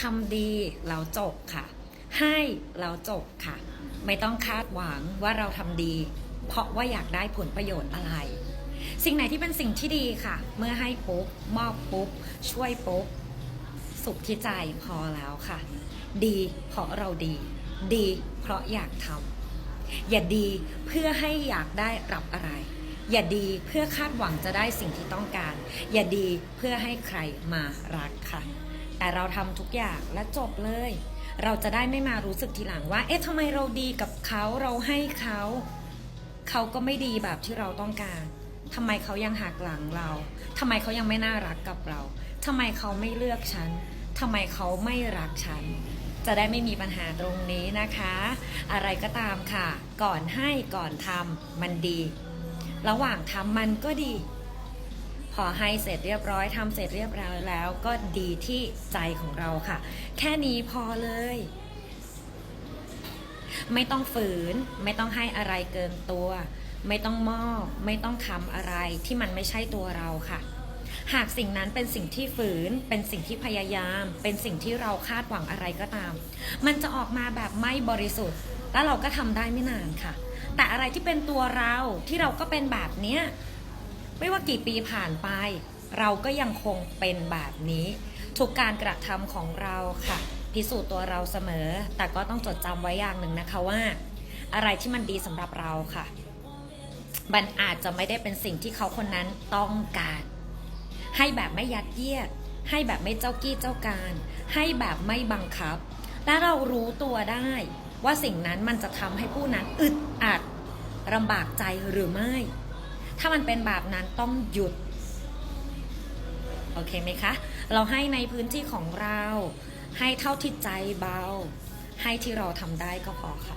ทำดีแล้วจบค่ะ ให้แล้วจบค่ะ ไม่ต้องคาดหวังว่าเราทำดี เพราะว่าอยากได้ผลประโยชน์อะไร สิ่งไหนที่เป็นสิ่งที่ดีค่ะ เมื่อให้ปุ๊บมอบปุ๊บ ช่วยปุ๊บ สุขที่ใจพอแล้วค่ะ ดีเพราะเราดี ดีเพราะอยากทำอย่าดีเพื่อให้อยากได้รับอะไรอย่าดีเพื่อคาดหวังจะได้สิ่งที่ต้องการ อย่าดีเพื่อให้ใครมารักค่ะ แต่เราทำทุกอย่างและจบเลย เราจะได้ไม่มารู้สึกทีหลังว่า เอ๊ะทำไมเราดีกับเขาเราให้เขาเขาก็ไม่ดีแบบที่เราต้องการทำไมเขายังหักหลังเราทำไมเขายังไม่น่ารักกับเราทำไมเขาไม่เลือกฉันทำไมเขาไม่รักฉัน จะได้ไม่มีปัญหาตรงนี้นะคะ อะไรก็ตามค่ะ ก่อนให้ก่อนทำมันดี ระหว่างทำมันก็ดี อให้เสร็จเรียบร้อยทำเสร็จเรียบร้อยแล้ว ก็ดีที่ใจของเราค่ะ แค่นี้พอเลย ไม่ต้องฝืน ไม่ต้องให้อะไรเกินตัว ไม่ต้องมอบ ไม่ต้องทำอะไรที่มันไม่ใช่ตัวเราค่ะหากสิ่งนั้นเป็นสิ่งที่ฝืน เป็นสิ่งที่พยายาม เป็นสิ่งที่เราคาดหวังอะไรก็ตาม มันจะออกมาแบบไม่บริสุทธิ์ แล้วเราก็ทำได้ไม่นานค่ะ แต่อะไรที่เป็นตัวเราที่เราก็เป็นแบบเนี้ย ไม่ว่ากี่ปีผ่านไป เราก็ยังคงเป็นแบบนี้ ทุกการกระทำของเราค่ะ พิสูจน์ตัวเราเสมอ แต่ก็ต้องจดจำไว้อย่างหนึ่งนะคะว่า อะไรที่มันดีสำหรับเราค่ะ มันอาจจะไม่ได้เป็นสิ่งที่เขาคนนั้นต้องการ ให้แบบไม่ยัดเยียดให้แบบไม่เจ้ากี้เจ้าการ ให้แบบไม่บังคับ และเรารู้ตัวได้ว่าสิ่งนั้นมันจะทำให้ผู้นั้นอึดอัดลำบากใจหรือไม่ ถ้ามันเป็นแบบนั้นต้องหยุด โอเคไหมคะ เราให้ในพื้นที่ของเรา ให้เท่าที่ใจเบา ให้ที่เราทำได้ก็พอค่ะ